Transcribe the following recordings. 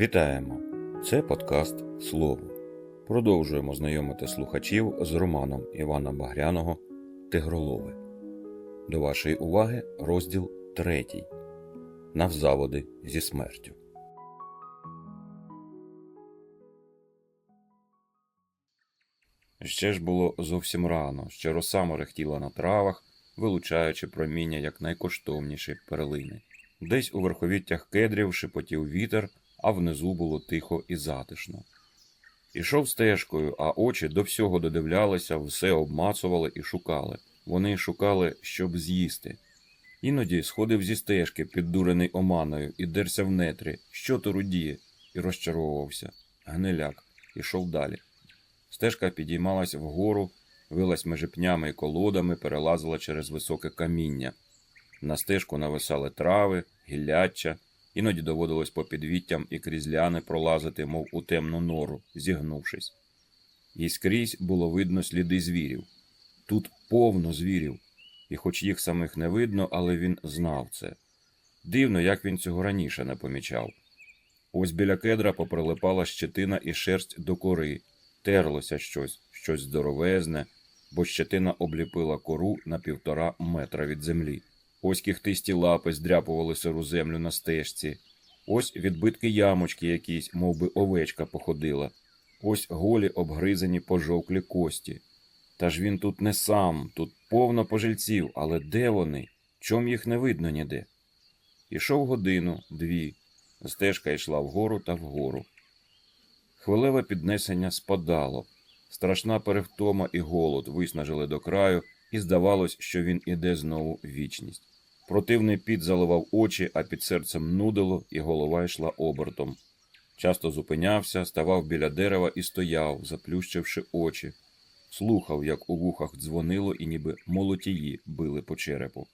Вітаємо! Це подкаст Слово. Продовжуємо знайомити слухачів з романом Івана Багряного Тигролови. До вашої уваги розділ третій Навзаводи зі смертю. Ще ж було зовсім рано, ще роса мерехтіла на травах, вилучаючи проміння як найкоштовніші перлини. Десь у верховіттях кедрів шепотів вітер, а внизу було тихо і затишно. Ішов стежкою, а очі до всього додивлялися, все обмацували і шукали. Вони шукали, щоб з'їсти. Іноді сходив зі стежки, піддурений оманою, і дерся в нетрі, що то рудіє, і розчаровувався. Гниляк ішов далі. Стежка підіймалась вгору, вилась межи пнями і колодами, перелазила через високе каміння. На стежку нависали трави, гілляча, іноді доводилось по підвіттям і крізь ляни пролазити, мов у темну нору, зігнувшись. І скрізь було видно сліди звірів. Тут повно звірів, і хоч їх самих не видно, але він знав це. Дивно, як він цього раніше не помічав. Ось біля кедра поприлипала щетина і шерсть до кори, терлося щось, щось здоровезне, бо щетина обліпила кору на півтора метра від землі. Ось кіхтисті лапи здряпували сиру землю на стежці. Ось відбитки ямочки якісь, мов би овечка походила. Ось голі обгризані пожовклі кості. Та ж він тут не сам, тут повно пожильців, але де вони? Чом їх не видно ніде? Ішов годину, дві. Стежка йшла вгору та вгору. Хвилеве піднесення спадало. Страшна перевтома і голод виснажили до краю, і здавалось, що він іде знову в вічність. Противний піт заливав очі, а під серцем нудило, і голова йшла обертом. Часто зупинявся, ставав біля дерева і стояв, заплющивши очі, слухав, як у вухах дзвонило, і ніби молотії били по черепу.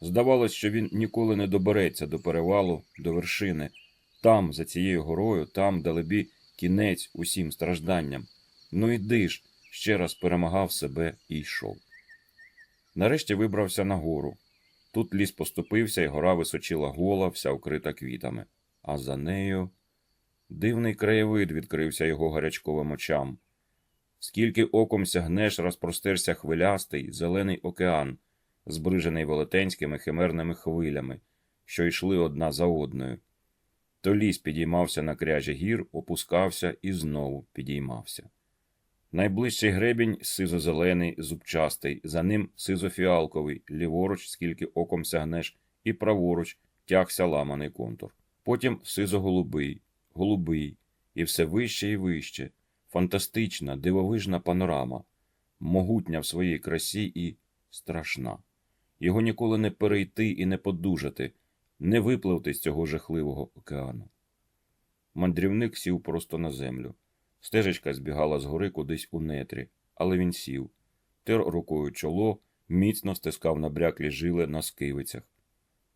Здавалось, що він ніколи не добереться до перевалу, до вершини. Там, за цією горою, там, далебі, кінець усім стражданням. Ну йди ж, ще раз перемагав себе і йшов. Нарешті вибрався на гору. Тут ліс поступився, і гора височила гола, вся вкрита квітами. А за нею дивний краєвид відкрився його гарячковим очам. Скільки оком сягнеш, розпростерся хвилястий, зелений океан, збрижений велетенськими химерними хвилями, що йшли одна за одною. То ліс підіймався на кряжі гір, опускався і знову підіймався. Найближчий гребінь сизо-зелений, зубчастий, за ним сизофіалковий, ліворуч, скільки оком сягнеш, і праворуч тягся ламаний контур. Потім сизо-голубий, голубий, і все вище і вище, фантастична, дивовижна панорама, могутня в своїй красі і страшна. Його ніколи не перейти і не подужати, не випливти з цього жахливого океану. Мандрівник сів просто на землю. Стежечка збігала з гори кудись у нетрі, але він сів, тер рукою чоло, міцно стискав набряклі жили на скивицях.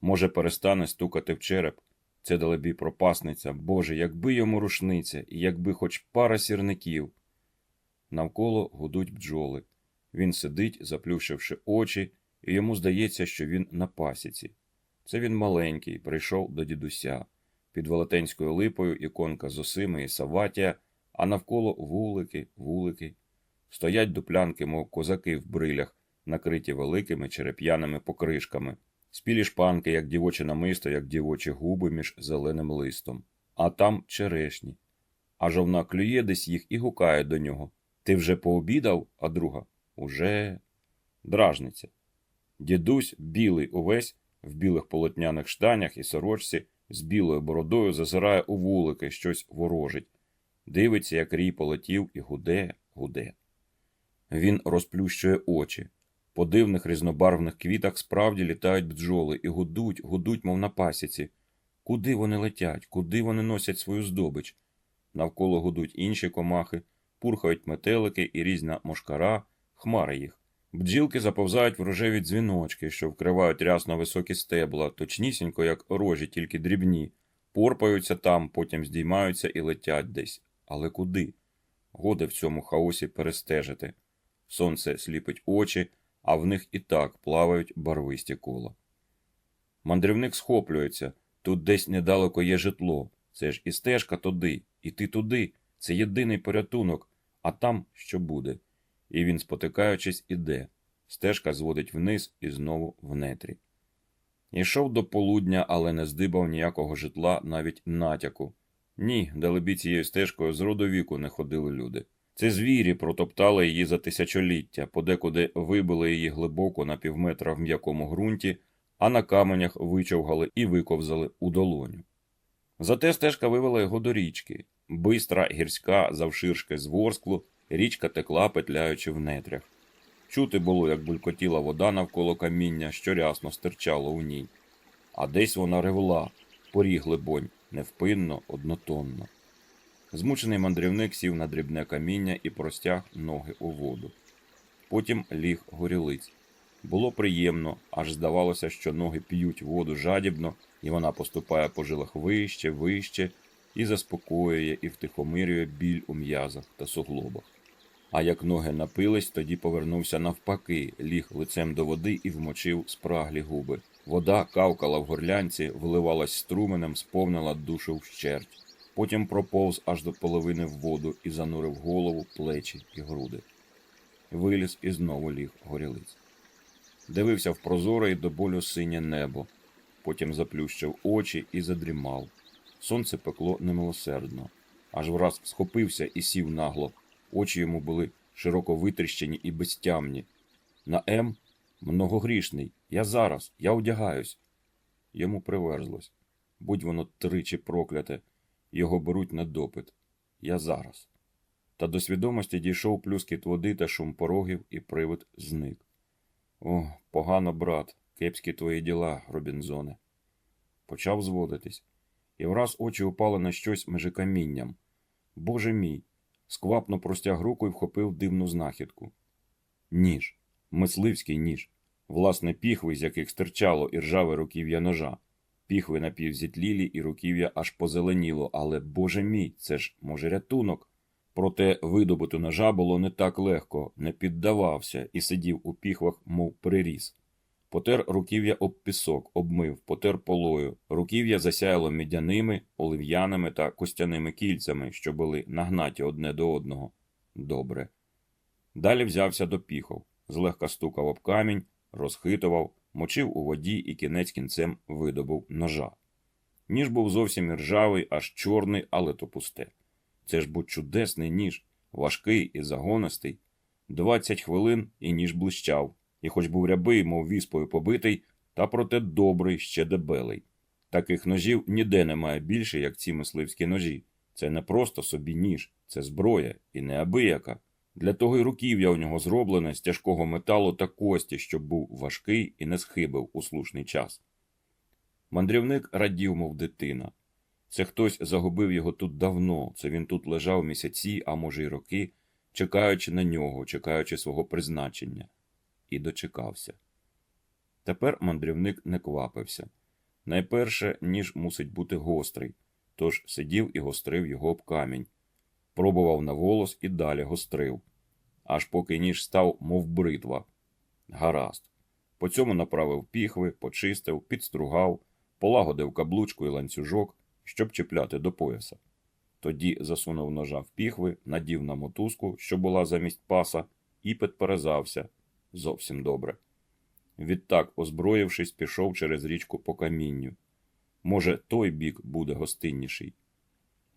Може, перестане стукати в череп. Це далебі пропасниця, Боже, якби йому рушниця, і якби хоч пара сірників. Навколо гудуть бджоли. Він сидить, заплющивши очі, і йому здається, що він на пасіці. Це він маленький, прийшов до дідуся. Під велетенською липою іконка Зосими і Саватія – а навколо вулики, вулики. Стоять дуплянки, мов козаки в брилях, накриті великими череп'яними покришками, спілі шпанки, як дівоче намисто, як дівочі губи між зеленим листом, а там черешні. А жовна клює десь їх і гукає до нього. Ти вже пообідав, а друга уже дражниця. Дідусь, білий увесь, в білих полотняних штанях і сорочці, з білою бородою зазирає у вулики, щось ворожить. Дивиться, як рій полетів, і гуде, гуде. Він розплющує очі. По дивних різнобарвних квітах справді літають бджоли і гудуть, гудуть, мов на пасіці. Куди вони летять, куди вони носять свою здобич? Навколо гудуть інші комахи, пурхають метелики і різна мошкара, хмари їх. Бджілки заповзають в рожеві дзвіночки, що вкривають рясно високі стебла, точнісінько, як рожі, тільки дрібні, порпаються там, потім здіймаються і летять десь. Але куди? Годи в цьому хаосі перестежити. Сонце сліпить очі, а в них і так плавають барвисті кола. Мандрівник схоплюється тут десь недалеко є житло. Це ж і стежка туди, і ти туди. Це єдиний порятунок, а там що буде. І він, спотикаючись, іде. Стежка зводить вниз і знову в нетрі. Ішов до полудня, але не здибав ніякого житла, навіть натяку. Ні, далебі цією стежкою з роду віку не ходили люди. Це звірі протоптали її за тисячоліття, подекуди вибили її глибоко на півметра в м'якому ґрунті, а на каменях вичовгали і виковзали у долоню. Зате стежка вивела його до річки. Бистра, гірська, завширшки з ворсклу, річка текла, петляючи в нетрях. Чути було, як булькотіла вода навколо каміння, що рясно стирчало у ній. А десь вона ревла, поріг глибонь, невпинно, однотонно. Змучений мандрівник сів на дрібне каміння і простяг ноги у воду. Потім ліг горілиць. Було приємно, аж здавалося, що ноги п'ють воду жадібно, і вона поступає по жилах вище, вище, і заспокоює і втихомирює біль у м'язах та суглобах. А як ноги напились, тоді повернувся навпаки, ліг лицем до води і вмочив спраглі губи. Вода кавкала в горлянці, вливалась струменем, сповнила душу вщерть. Потім проповз аж до половини в воду і занурив голову, плечі і груди. Виліз і знову ліг горілиць. Дивився в прозоре й до болю синє небо, потім заплющив очі і задрімав. Сонце пекло немилосердно, аж враз схопився і сів нагло. Очі йому були широко витріщені і безтямні. На М многогрішний. Я зараз, я одягаюсь. Йому приверзлось. Будь воно тричі прокляте, його беруть на допит. Я зараз. Та до свідомості дійшов плюскіт води та шум порогів, і привид зник. О, погано, брат, кепські твої діла, Робінзоне. Почав зводитись, і враз очі упали на щось межи камінням. Боже мій! Сквапно простяг руку і вхопив дивну знахідку. Ніж, мисливський ніж, власне, піхви, з яких стирчало і ржаве руків'я ножа. Піхви напівзітлілі і руків'я аж позеленіло, але, боже мій, це ж, може, рятунок. Проте видобути ножа було не так легко, не піддавався і сидів у піхвах, мов приріс. Потер руків'я об пісок, обмив, потер полою. Руків'я засяяло мідяними, олив'яними та костяними кільцями, що були нагнаті одне до одного. Добре. Далі взявся до піхов, злегка стукав об камінь, розхитував, мочив у воді і кінець кінцем видобув ножа. Ніж був зовсім іржавий, аж чорний, але то пусте. Це ж був чудесний ніж, важкий і загонистий. Двадцять хвилин і ніж блищав, і хоч був рябий, мов віспою побитий, та проте добрий, ще дебелий. Таких ножів ніде немає більше, як ці мисливські ножі. Це не просто собі ніж, це зброя і неабияка. Для того й руків'я у нього зроблене з тяжкого металу та кості, щоб був важкий і не схибив у слушний час. Мандрівник радів, мов дитина. Це хтось загубив його тут давно, це він тут лежав місяці, а може й роки, чекаючи на нього, чекаючи свого призначення, і дочекався. Тепер мандрівник не квапився. Найперше, ніж мусить бути гострий, тож сидів і гострив його об камінь, пробував на волос і далі гострив, аж поки ніж став, мов бритва. Гаразд. По цьому направив піхви, почистив, підстругав, полагодив каблучку і ланцюжок, щоб чіпляти до пояса. Тоді засунув ножа в піхви, надів на мотузку, що була замість паса, і підперезався зовсім добре. Відтак, озброївшись, пішов через річку по камінню. Може, той бік буде гостинніший.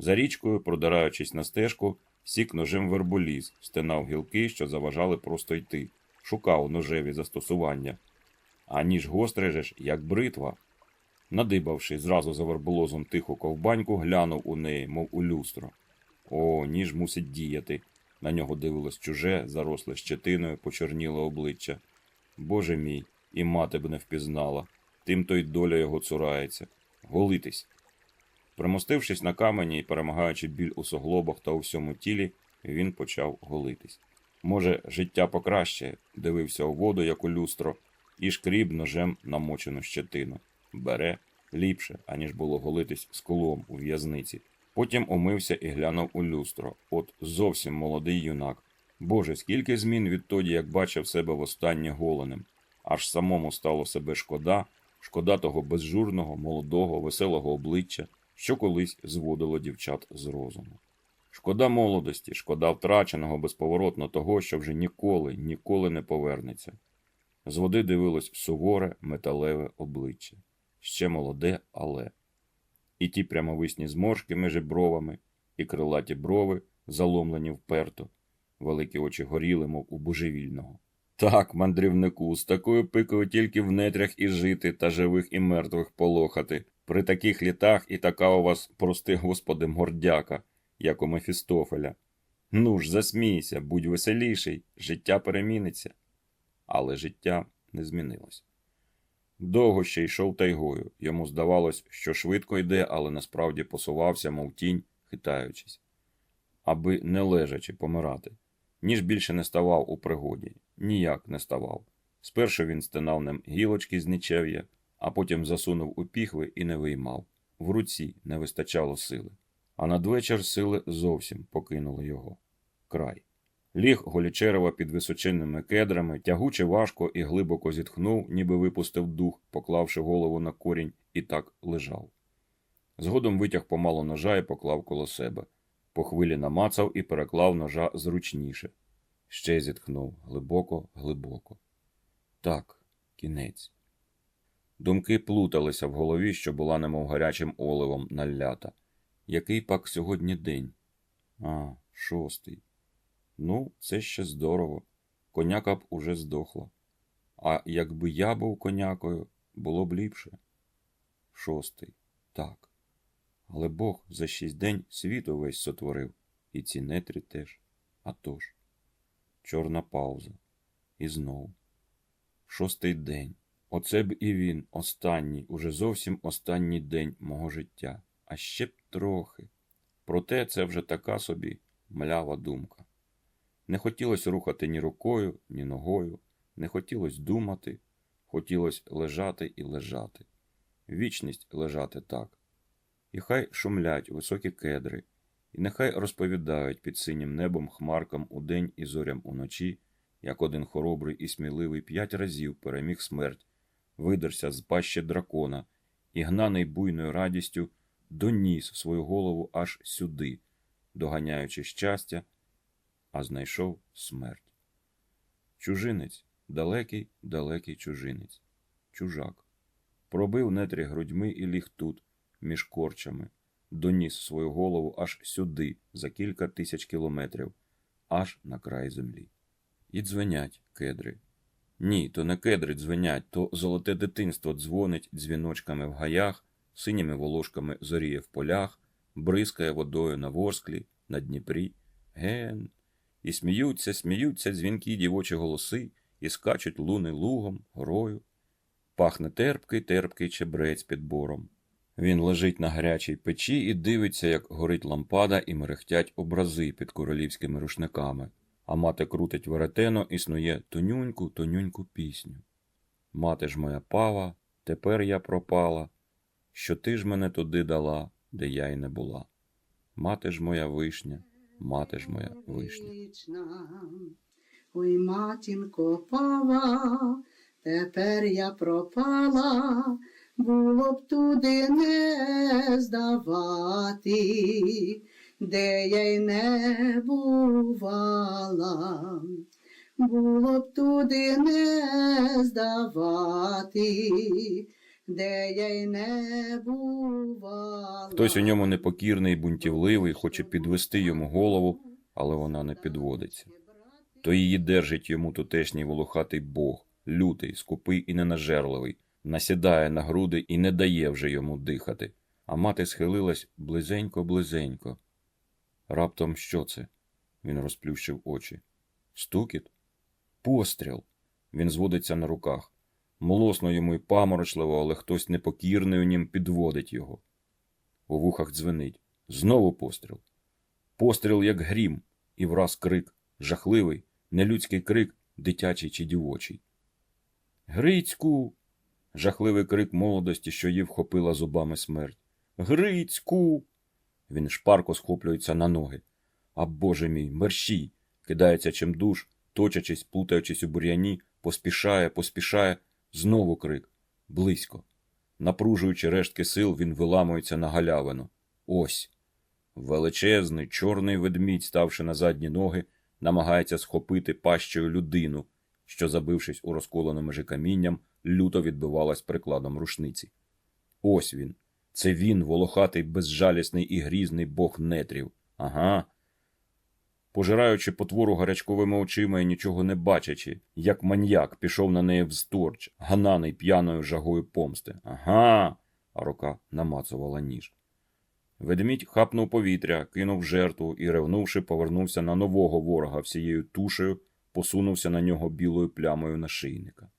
За річкою, продираючись на стежку, сік ножем верболіз, стинав гілки, що заважали просто йти, шукав ножеві застосування. А ніж гострий же ж, як бритва. Надибавши зразу за верболозом тиху ковбаньку, глянув у неї, мов у люстро. О, ніж мусить діяти. На нього дивилось чуже, заросле щетиною, почорніло обличчя. Боже мій, і мати б не впізнала. Тим то й доля його цурається. Голитись. Примостившись на камені і перемагаючи біль у суглобах та у всьому тілі, він почав голитись. Може, життя покраще, дивився у воду, як у люстро, і шкріб ножем намочену щетину. Бере ліпше, аніж було голитись з колом у в'язниці. Потім умився і глянув у люстро. От зовсім молодий юнак. Боже, скільки змін відтоді, як бачив себе востаннє голеним. Аж самому стало себе шкода, шкода того безжурного, молодого, веселого обличчя, що колись зводило дівчат з розуму. Шкода молодості, шкода втраченого безповоротно того, що вже ніколи, ніколи не повернеться. З води дивилось суворе, металеве обличчя. Ще молоде, але. І ті прямовисні зморшки між бровами, і крилаті брови, заломлені вперто, великі очі горіли, мов у божевільного. Так, мандрівнику, з такою пикою тільки в нетрях і жити та живих і мертвих полохати. При таких літах і така у вас, прости господи, мордяка, як у Мефістофеля. Ну ж, засмійся, будь веселіший, життя переміниться. Але життя не змінилось. Довго ще йшов тайгою. Йому здавалось, що швидко йде, але насправді посувався, мов тінь, хитаючись, аби не лежачи помирати. Ніж більше не ставав у пригоді, ніяк не ставав. Спершу він стинав ним гілочки з нічев'я, а потім засунув у піхви і не виймав. В руці не вистачало сили. А надвечір сили зовсім покинули його. Край. Ліг голічерева під височенними кедрами, тягуче важко і глибоко зітхнув, ніби випустив дух, поклавши голову на корінь, і так лежав. Згодом витяг помалу ножа і поклав коло себе. По хвилі намацав і переклав ножа зручніше. Ще зітхнув глибоко, глибоко. Так, кінець. Думки плуталися в голові, що була немов гарячим оливом налята. Який пак сьогодні день? А, шостий. Ну, це ще здорово. Коняка б уже здохла. А якби я був конякою, було б ліпше. Шостий. Так. Але Бог за шість день світ увесь сотворив, і ці нетрі теж. А тож. Чорна пауза. І знову. Шостий день. Оце б і він, останній, уже зовсім останній день мого життя. А ще б трохи. Проте це вже така собі млява думка. Не хотілося рухати ні рукою, ні ногою, не хотілося думати, хотілося лежати і лежати. Вічність лежати так. І хай шумлять високі кедри, і нехай розповідають під синім небом хмаркам удень і зорям уночі, як один хоробрий і сміливий п'ять разів переміг смерть, видерся з пащі дракона і, гнаний буйною радістю, доніс свою голову аж сюди, доганяючи щастя, а знайшов смерть. Чужинець, далекий, далекий чужинець, чужак. Пробив нетрі грудьми і ліг тут, між корчами, доніс свою голову аж сюди, за кілька тисяч кілометрів, аж на край землі. І дзвенять кедри. Ні, то не кедри дзвенять, то золоте дитинство дзвонить дзвіночками в гаях, синіми волошками зоріє в полях, бризкає водою на ворсклі, на Дніпрі. Ген. І сміються, сміються дзвінкі дівочі голоси, і скачуть луни лугом, горою. Пахне терпкий, терпкий чебрець під бором. Він лежить на гарячій печі і дивиться, як горить лампада і мерехтять образи під королівськими рушниками, а мати крутить веретено і снує тонюньку, тонюньку пісню. Мати ж моя пава, тепер я пропала, що ти ж мене туди дала, де я й не була. Мати ж моя вишня, мати ж моя вишня. Ой, матінко пава, тепер я пропала, було б туди не здавати, де я й не бувала. Було б туди не здавати, де я й не бувала. Хтось у ньому непокірний, бунтівливий, хоче підвести йому голову, але вона не підводиться. То її держить йому тутешній волохатий бог, лютий, скупий і ненажерливий, насідає на груди і не дає вже йому дихати. А мати схилилась близенько-близенько. Раптом що це? Він розплющив очі. Стукіт? Постріл. Він зводиться на руках. Млосно йому й паморочливо, але хтось непокірний у нім підводить його. У вухах дзвенить. Знову постріл. Постріл, як грім, і враз крик, жахливий, нелюдський крик, дитячий чи дівочий. Грицьку. Жахливий крик молодості, що її вхопила зубами смерть. Грицьку. Він шпарко схоплюється на ноги. А боже мій, мерщій! Кидається чимдуж, точачись, плутаючись у бур'яні, поспішає, поспішає. Знову крик. Близько. Напружуючи рештки сил, він виламується на галявину. Ось. Величезний чорний ведмідь, ставши на задні ноги, намагається схопити пащею людину, що, забившись у розколену межі камінням, люто відбивалась прикладом рушниці. Ось він. Це він, волохатий, безжалісний і грізний бог нетрів. Ага. Пожираючи потвору гарячковими очима і нічого не бачачи, як маньяк пішов на неї вздорч, гананий п'яною жагою помсти. Ага. А рука намацувала ніж. Ведмідь хапнув повітря, кинув жертву і, ревнувши, повернувся на нового ворога всією тушею, посунувся на нього білою плямою нашийника.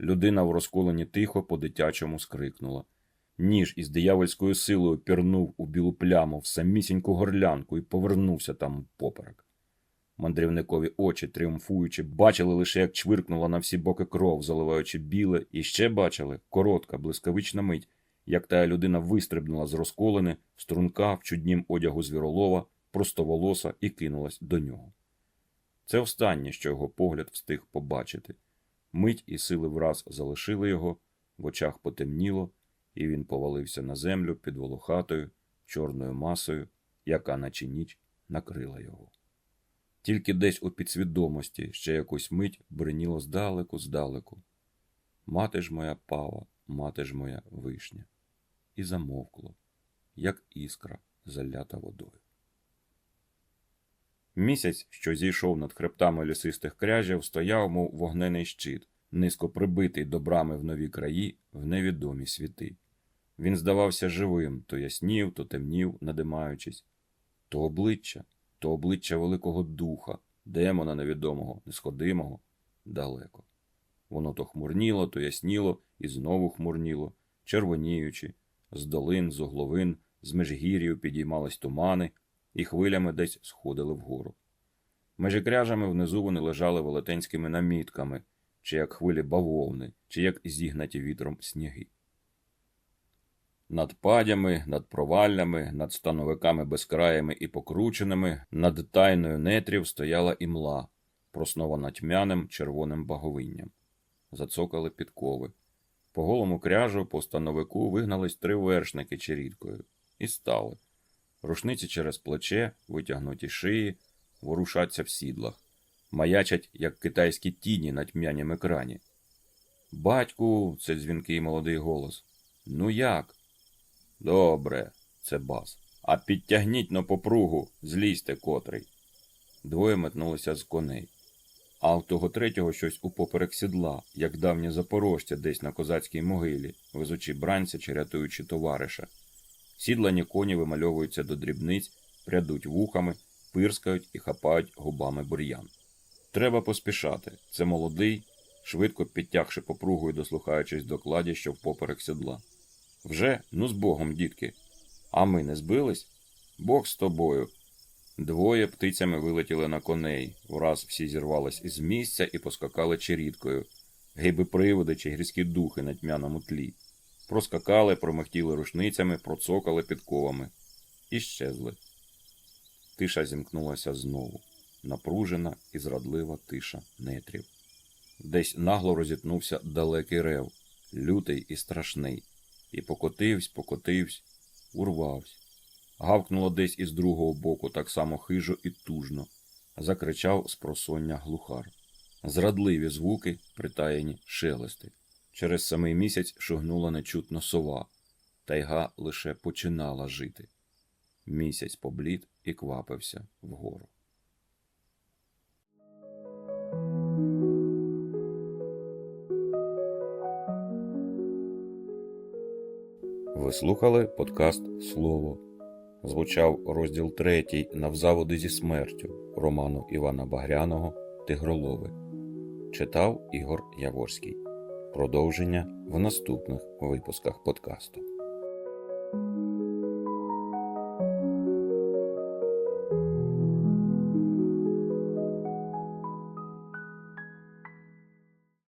Людина в розколенні тихо по-дитячому скрикнула. Ніж із диявольською силою пірнув у білу пляму в самісіньку горлянку і повернувся там поперек. Мандрівникові очі, тріумфуючи, бачили лише, як чвиркнула на всі боки кров, заливаючи біле, і ще бачили коротка, блискавична мить, як та людина вистрибнула з розколини, струнка в чуднім одягу звіролова, простоволоса і кинулась до нього. Це останнє, що його погляд встиг побачити. Мить і сили враз залишили його, в очах потемніло, і він повалився на землю під волохатою, чорною масою, яка, наче ніч, накрила його. Тільки десь у підсвідомості ще якусь мить бриніло здалеку, здалеку. Мати ж моя пава, мати ж моя вишня. І замовкло, як іскра, залята водою. Місяць, що зійшов над хребтами лісистих кряжів, стояв, мов вогнений щит, низько прибитий до брами в нові краї, в невідомі світи. Він здавався живим, то яснів, то темнів, надимаючись. То обличчя, то обличчя Великого Духа, демона невідомого, несходимого, далеко. Воно то хмурніло, то ясніло і знову хмурніло, червоніючи, з долин, з огловин, з межгір'їв підіймались тумани і хвилями десь сходили вгору. Межі кряжами внизу вони лежали велетенськими намітками, чи як хвилі бавовни, чи як зігнаті вітром сніги. Над падями, над проваллями, над становиками безкраями і покрученими, над тайною нетрів стояла імла, проснована тьмяним червоним баговинням. Зацокали підкови. По голому кряжу, по становику вигнались три вершники черідкою і стали. Рушниці через плече, витягнуті шиї, ворушаться в сідлах, маячать, як китайські тіні на тьмянім екрані. Батьку, це дзвінкий молодий голос. Ну як? Добре, це бас. А підтягніть на попругу, злізьте котрий. Двоє метнулися з коней. А в того третього щось упоперек сідла, як давні запорожця десь на козацькій могилі, везучи бранця чи рятуючи товариша. Сідлані коні вимальовуються до дрібниць, прядуть вухами, пирскають і хапають губами бур'ян. Треба поспішати. Це молодий, швидко підтягши попругою, дослухаючись до кладі, що впоперек сідла. Вже, ну з Богом, дітки. А ми не збились? Бог з тобою. Двоє птицями вилетіли на коней, враз всі зірвались із місця і поскакали черідкою, гиби приводи чи гірські духи на тьмяному тлі. Проскакали, промихтіли рушницями, процокали підковами і щезли. Тиша зімкнулася знову, напружена і зрадлива тиша нетрів. Десь нагло розітнувся далекий рев, лютий і страшний, і покотивсь, покотивсь, урвавсь. Гавкнуло десь із другого боку так само хижо і тужно, закричав з просоння глухар. Зрадливі звуки, притаєні шелести. Через самий місяць шугнула нечутно сова. Тайга лише починала жити. Місяць поблід і квапився вгору. Ви слухали подкаст Слово. Звучав розділ третій Навзаводи зі смертю роману Івана Багряного Тигролови. Читав Ігор Яворський. Продовження в наступних випусках подкасту.